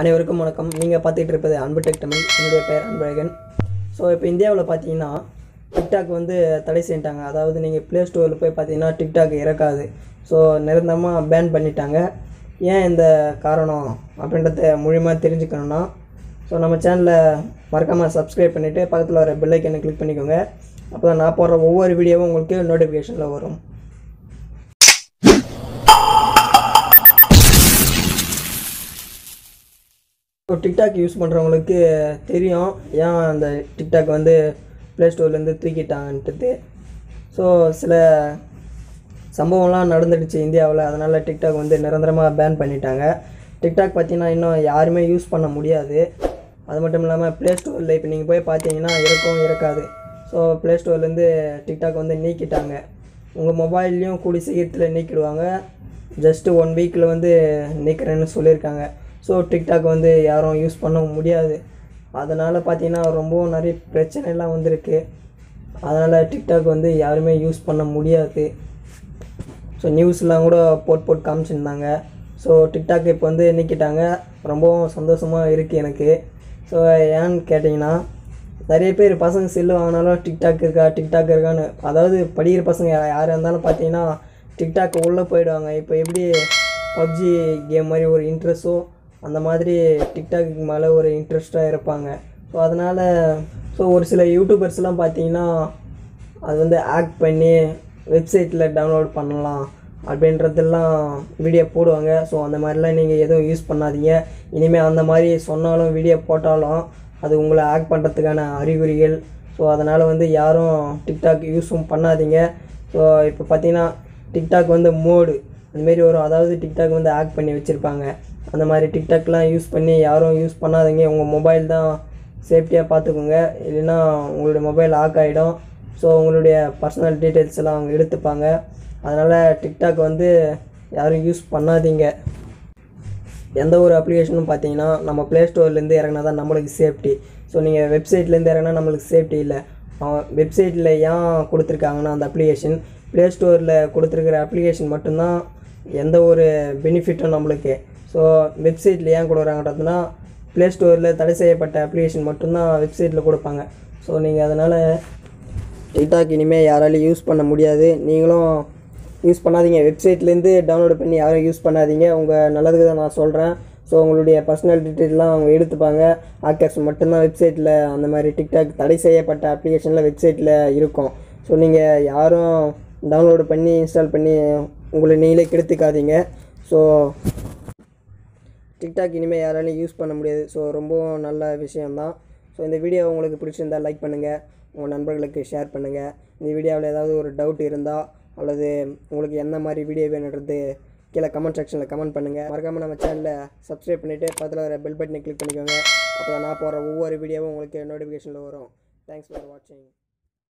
அனைவருக்கும் வணக்கம். நீங்கள் பார்த்துட்டு இருப்பது அன்பு டெக் தமிழ். என்னுடைய பெயர் அன்பழகன். ஸோ இப்போ இந்தியாவில் பார்த்தீங்கன்னா டிக்டாக் வந்து தடை செஞ்சிட்டாங்க அதாவது நீங்கள் ப்ளே ஸ்டோரில் போய் பார்த்தீங்கன்னா டிக்டாக் இறக்காது. ஸோ நிரந்தரமாக பேன் பண்ணிட்டாங்க. ஏன் இந்த காரணம் அப்படின்றத முழுமையாக தெரிஞ்சுக்கணுன்னா ஸோ நம்ம சேனலை மறக்காமல் சப்ஸ்கிரைப் பண்ணிவிட்டு பக்கத்தில் வர பெல்லைக்கனை கிளிக் பண்ணிக்கோங்க. அப்போ தான் நான் போடுற ஒவ்வொரு வீடியோவும் உங்களுக்கு நோட்டிஃபிகேஷனில் வரும். ஸோ டிக்டாக் யூஸ் பண்ணுறவங்களுக்கு தெரியும். ஏன் அந்த டிக்டாக் வந்து ப்ளே ஸ்டோர்லேருந்து தூக்கிட்டாங்கன்ட்டு ஸோ சில சம்பவம்லாம் நடந்துடுச்சு இந்தியாவில். அதனால் டிக்டாக் வந்து நிரந்தரமாக பேன் பண்ணிட்டாங்க. டிக்டாக் பார்த்தீங்கன்னா இன்னும் யாருமே யூஸ் பண்ண முடியாது. அது மட்டும் இல்லாமல் ப்ளே ஸ்டோரில் இப்போ நீங்கள் போய் பார்த்தீங்கன்னா இருக்கும் இருக்காது ஸோ ப்ளே ஸ்டோர்லேருந்து டிக்டாக் வந்து நீக்கிட்டாங்க. உங்கள் மொபைல்லையும் கூடி சீக்கிரத்தில் நீக்கிடுவாங்க. ஜஸ்ட்டு ஒன் வீக்கில் வந்து நீக்கிறேன்னு சொல்லியிருக்காங்க. ஸோ டிக்டாக் வந்து யாரும் யூஸ் பண்ண முடியாது. அதனால் பார்த்தீங்கன்னா ரொம்பவும் நிறைய பிரச்சனைலாம் வந்திருக்கு. அதனால் டிக்டாக் வந்து யாருமே யூஸ் பண்ண முடியாது. ஸோ நியூஸ்லாம் கூட போட் போட்டு காமிச்சிருந்தாங்க. ஸோ டிக்டாக் இப்போ வந்து நீக்கிட்டாங்க. ரொம்பவும் சந்தோஷமாக இருக்குது எனக்கு. ஸோ ஏன்னு கேட்டிங்கன்னா நிறைய பேர் பசங்க செல்லு வாங்கினாலும் டிக்டாக் இருக்கா டிக்டாக் இருக்கான்னு அதாவது படிக்கிற பசங்க யாராக இருந்தாலும் பார்த்தீங்கன்னா டிக்டாக் உள்ளே போயிடுவாங்க. இப்போ எப்படி பப்ஜி கேம் மாதிரி ஒரு இன்ட்ரெஸ்ட்டோ அந்த மாதிரி டிக்டாக் மேலே ஒரு இன்ட்ரெஸ்ட்டாக இருப்பாங்க. ஸோ அதனால் ஸோ ஒரு சில யூடியூபர்ஸ்லாம் பார்த்தீங்கன்னா அது வந்து ஆக்ட் பண்ணி வெப்சைட்டில் டவுன்லோட் பண்ணலாம் அப்படின்றதெல்லாம் வீடியோ போடுவாங்க. ஸோ அந்த மாதிரிலாம் நீங்கள் எதுவும் யூஸ் பண்ணாதீங்க. இனிமேல் அந்த மாதிரி சொன்னாலும் வீடியோ போட்டாலும் அது உங்களை ஆக்ட் பண்ணுறதுக்கான அறிகுறிகள். ஸோ அதனால் வந்து யாரும் டிக்டாக் யூஸும் பண்ணாதீங்க. ஸோ இப்போ பார்த்தீங்கன்னா டிக்டாக் வந்து மோடு அந்தமாரி வரும் அதாவது டிக்டாக் வந்து ஆக்ட் பண்ணி வச்சுருப்பாங்க. அந்த மாதிரி டிக்டாக்லாம் யூஸ் பண்ணி யாரும் யூஸ் பண்ணாதீங்க. உங்கள் மொபைல் தான் சேஃப்டியாக பார்த்துக்கோங்க இல்லைன்னா உங்களுடைய மொபைல் ஆக் ஆகிடும் ஸோ உங்களுடைய பர்சனல் டீட்டெயில்ஸ் எல்லாம் அவங்க எடுத்துப்பாங்க. அதனால் டிக்டாக் வந்து யாரும் யூஸ் பண்ணாதீங்க. எந்த ஒரு அப்ளிகேஷனும் பார்த்தீங்கன்னா நம்ம ப்ளே ஸ்டோர்லேருந்து இறங்கினா தான் நம்மளுக்கு சேஃப்டி ஸோ நீங்கள் வெப்சைட்லேருந்து இறங்கினா நம்மளுக்கு சேஃப்டி இல்லை. வெப்சைட்டில் ஏன் கொடுத்துருக்காங்கன்னா அந்த அப்ளிகேஷன் ப்ளே ஸ்டோரில் கொடுத்துருக்கிற அப்ளிகேஷன் மட்டும்தான் எந்த ஒரு பெனிஃபிட்டும் நம்மளுக்கு. ஸோ வெப்சைட்டில் ஏன் கொடுக்குறாங்கன்றதுனா ப்ளே ஸ்டோரில் தடை செய்யப்பட்ட அப்ளிகேஷன் மட்டும்தான் வெப்சைட்டில் கொடுப்பாங்க. ஸோ நீங்கள் அதனால் டிக்டாக் இனிமேல் யாராலையும் யூஸ் பண்ண முடியாது. நீங்களும் யூஸ் பண்ணாதீங்க. வெப்சைட்லேருந்து டவுன்லோட் பண்ணி யாரும் யூஸ் பண்ணாதீங்க. உங்கள் நல்லதுக்கு தான் நான் சொல்கிறேன் ஸோ உங்களுடைய பர்சனல் டீட்டெயிலாம் அவங்க எடுத்துப்பாங்க. ஆக்கர்ஸ் மட்டும்தான் வெப்சைட்டில் அந்த மாதிரி டிக்டாக் தடை செய்யப்பட்ட அப்ளிகேஷனில் வெப்சைட்டில் இருக்கும். ஸோ நீங்கள் யாரும் டவுன்லோடு பண்ணி இன்ஸ்டால் பண்ணி உங்களை நீங்களே கெடுத்துக்காதீங்க. ஸோ டிக்டாக் இனிமேல் யாராலையும் யூஸ் பண்ண முடியாது. ஸோ ரொம்பவும் நல்ல விஷயம்தான். ஸோ இந்த வீடியோ உங்களுக்கு பிடிச்சிருந்தா லைக் பண்ணுங்கள் உங்கள் நண்பர்களுக்கு ஷேர் பண்ணுங்கள் இந்த வீடியோவில் ஏதாவது ஒரு டவுட் இருந்தால் அல்லது உங்களுக்கு என்ன மாதிரி வீடியோ வேணுன்றது கீழே கமெண்ட் செக்ஷனில் கமெண்ட் பண்ணுங்கள் மறக்காமல் நம்ம சேனலில் சப்ஸ்கிரைப் பண்ணிவிட்டு பக்கத்தில் வர பெல் பட்டனை கிளிக் பண்ணிக்கோங்க. அப்போ நான் போகிற ஒவ்வொரு வீடியோவும் உங்களுக்கு நோட்டிஃபிகேஷனில் வரும். தேங்க்ஸ் ஃபார் வாட்சிங்